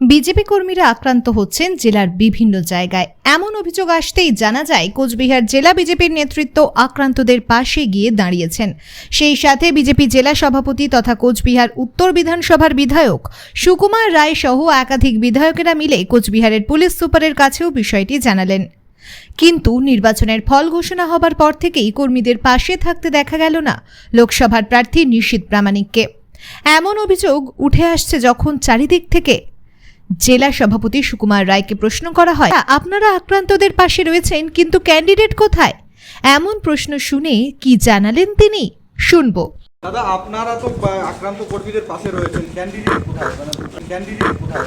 BJP কর্মীরা আক্রান্ত হচ্ছেন জেলার বিভিন্ন জায়গায়। এমন অভিযোগ আসতেই জানা যায়, কোচবিহার জেলা বিজেপির নেতৃত্ব আক্রান্তদের পাশে গিয়ে দাঁড়িয়েছেন। সেই সাথে বিজেপি জেলা সভাপতি তথা কোচবিহার উত্তর বিধানসভার বিধায়ক সুকুমার রায় সহ একাধিক বিধায়কেরা মিলে কোচবিহারের পুলিশ সুপারের কাছেও বিষয়টি জানালেন। কিন্তু নির্বাচনের ফল ঘোষণা হবার পর থেকেই কর্মীদের পাশে থাকতে দেখা গেল না লোকসভার প্রার্থী নিশীত প্রামাণিককে। এমন অভিযোগ উঠে আসছে যখন চারিদিক থেকে। জেলা সভাপতি সুকুমার রায়কে প্রশ্ন করা হয় আপনারা আক্রান্তদের পাশে রয়েছেন কিন্তু ক্যান্ডিডেট কোথায়? এমন প্রশ্ন শুনে কি জানালেন তিনি? শুনব। দাদা আপনারা তো আক্রান্ত কর্মীদের পাশে রয়েছেন ক্যান্ডিডেট কোথায়? ক্যান্ডিডেট কোথায়?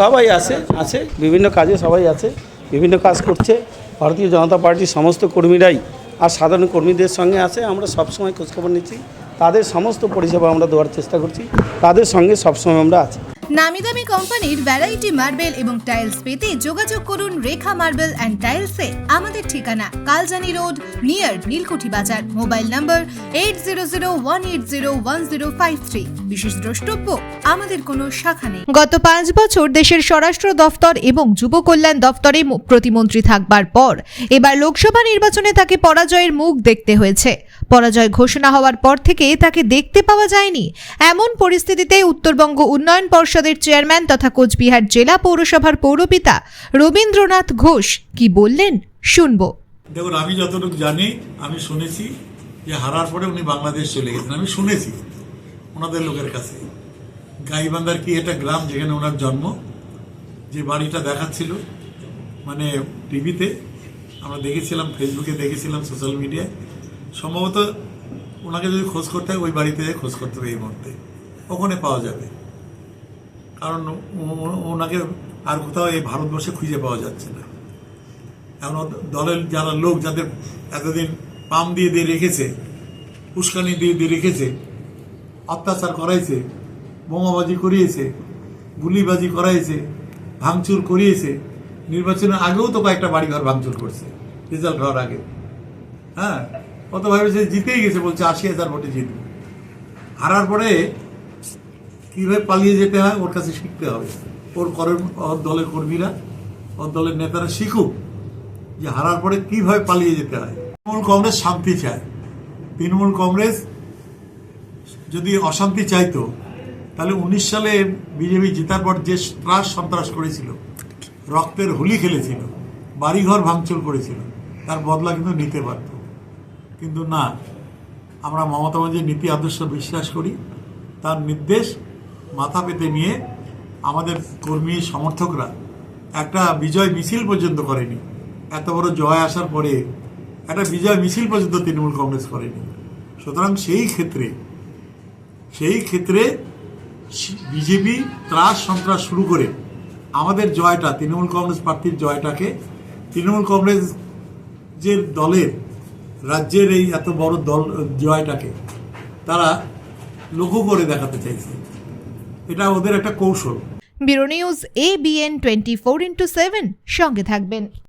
সবাই আছে আছে বিভিন্ন কাজে সবাই আছে বিভিন্ন কাজ করছে। ভারতীয় জনতা পার্টির সমস্ত কর্মীরাই আর সাধারণ কর্মীদের সঙ্গে আছে। আমরা সবসময় খোঁজখবর নিচ্ছি। তাদের সমস্ত পরিষেবা আমরা দেওয়ার চেষ্টা করছি। তাদের সঙ্গে সবসময় আমরা আছি। নামি দামি কোম্পানির ভ্যারাইটি মার্বেল এবং টাইলস পেতে যোগাযোগ করুন রেখা মার্বেল অ্যান্ড টাইলসে আমাদের ঠিকানা Kaljani road near Nilkuthi Bazar. Mobile number eight zero zero one eight zero one zero five three বিশেষ দ্রষ্টব্য, আমাদের কোনো শাখা নেই। গত পাঁচ বছর দেশের স্বরাষ্ট্র দফতর এবং যুব কল্যাণ দফতরে প্রতিমন্ত্রী থাকবার পর, এবার লোকসভা নির্বাচনে তাকে পরাজয়ের মুখ দেখতে হয়েছে। পরাজয় ঘোষণা হওয়ার পর থেকে তাকে দেখতে পাওয়া যায়নি। এমন পরিস্থিতিতে উত্তরবঙ্গ উন্নয়ন পর্ষদের চেয়ারম্যান তথা কোচবিহার জেলা পৌরসভার পৌরপিতা রবীন্দ্রনাথ ঘোষ কি বললেন, শুনব। দেখুন, আমি যতটুকু জানি, আমি শুনেছি যে হারার পরে উনি বাংলাদেশ চলে গেছেন। আমি শুনেছি ওনাদের লোকের কাছে। গাইবান্ধার কি একটা গ্রাম যেখানে ওনার জন্ম, যে বাড়িটা দেখাচ্ছিল মানে টিভিতে, আমরা দেখেছিলাম ফেসবুকে দেখেছিলাম সোশ্যাল মিডিয়ায় সম্ভবত ওনাকে যদি খোঁজ করতে হয়, ওই বাড়িতে যেয়ে খোঁজ করতে হবে এই মুহূর্তে। ওখানে পাওয়া যাবে। কারণ ওনাকে আর কোথাও এই ভারতবর্ষে খুঁজে পাওয়া যাচ্ছে না। এখন দলের যারা লোক যাদের এতদিন পাম দিয়ে দিয়ে রেখেছে, উস্কানি দিয়ে দিয়ে রেখেছে, অত্যাচার করাইছে, বোমাবাজি করিয়েছে, গুলিবাজি করাইছে, ভাঙচুর করিয়েছে, নির্বাচনের আগেও তো কয়েকটা বাড়িঘর ভাঙচুর করছে, রেজাল্ট হওয়ার আগে। হ্যাঁ? কত ভেবেছে জিতেই গেছে বলছে আশি হাজার ভোটে জিতবে। হারার পরে কীভাবে পালিয়ে যেতে হয় ওর কাছে শিখতে হবে। ওর করের ওর দলের কর্মীরা, ওর দলের নেতারা শিখুক যে হারার পরে কীভাবে পালিয়ে যেতে হয়। তৃণমূল কংগ্রেস শান্তি চায়। তৃণমূল কংগ্রেস যদি অশান্তি চাইতো, তাহলে উনিশ সালে বিজেপি জেতার পর যে ত্রাস সন্ত্রাস করেছিল, রক্তের হোলি খেলেছিল, বাড়িঘর ভাঙচুর করেছিল, তার বদলা কিন্তু নিতে পারত। কিন্তু না। আমরা মমতা ব্যানার্জির নীতি আদর্শ বিশ্বাস করি। তার নির্দেশ মাথা পেতে নিয়ে আমাদের কর্মী সমর্থকরা একটা বিজয় মিছিল পর্যন্ত করেনি। এত বড় জয় আসার পরে একটা বিজয় মিছিল পর্যন্ত তৃণমূল কংগ্রেস করেনি। সুতরাং সেই ক্ষেত্রে সেই ক্ষেত্রে বিজেপি ত্রাস সন্ত্রাস শুরু করে আমাদের জয়টা, তৃণমূল কংগ্রেস প্রার্থীর জয়টাকে তৃণমূল কংগ্রেস যে দলের রাজ্যের এই এত বড় দল জয়টাকে তারা লঘু করে দেখাতে চাইছে। এটা ওদের একটা কৌশল। Bureau news A B N twenty four into seven, সঙ্গে থাকবেন।